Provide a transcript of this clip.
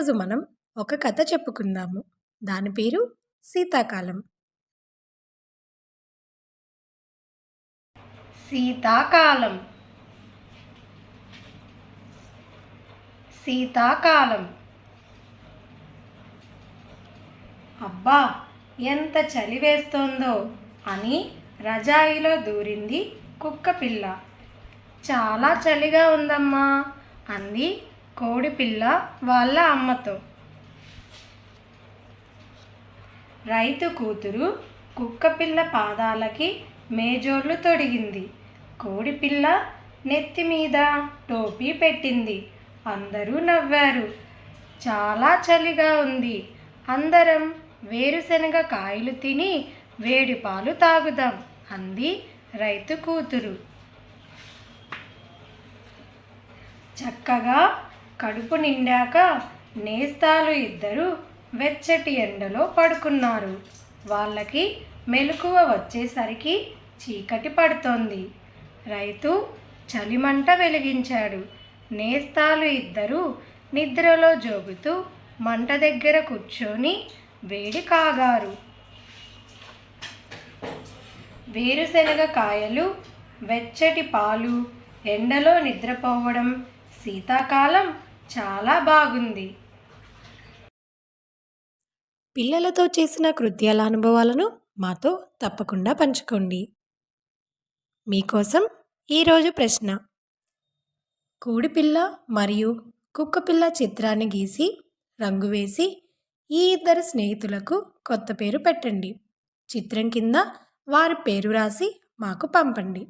ఈరోజు మనం ఒక కథ చెప్పుకుందాము. దాని పేరు శీతాకాలం శీతాకాలం శీతాకాలం అబ్బా ఎంత చలి వేస్తోందో అని రజాయిలో దూరింది కుక్క పిల్ల. చాలా చలిగా ఉందమ్మా అంది కోడి పిల్ల వాళ్ళ అమ్మతో. రైతు కూతురు కుక్కపిల్ల పాదాలకి మేజోర్లు తొడిగింది. కోడిపిల్ల నెత్తి మీద టోపీ పెట్టింది. అందరూ నవ్వారు. చాలా చలిగా ఉంది. అందరం వేరుశనగ కాయలు తిని వేడి పాలు తాగుదాం అంది రైతు కూతురు. చక్కగా కడుపు నిండాక నేస్తాలు ఇద్దరు వెచ్చటి ఎండలో పడుకున్నారు. వాళ్ళకి మెలకువ వచ్చేసరికి చీకటి పడుతోంది. రైతు చలిమంట వెలిగించాడు. నేస్తాలు ఇద్దరు నిద్రలో జోగుతూ మంట దగ్గర కూర్చొని వేడి కాగారు. వేరుశనగ కాయలు వెచ్చటి పాలు ఎండలో నిద్రపోవడం శీతాకాలం చాలా బాగుంది. పిల్లలతో చేసిన కృత్యాల అనుభవాలను మాతో తప్పకుండా పంచుకోండి. మీకోసం ఈరోజు ప్రశ్న. కోడిపిల్ల మరియు కుక్కపిల్ల చిత్రాన్ని గీసి రంగు వేసి ఈ ఇద్దరు స్నేహితులకు కొత్త పేరు పెట్టండి. చిత్రం కింద వారి పేరు రాసి మాకు పంపండి.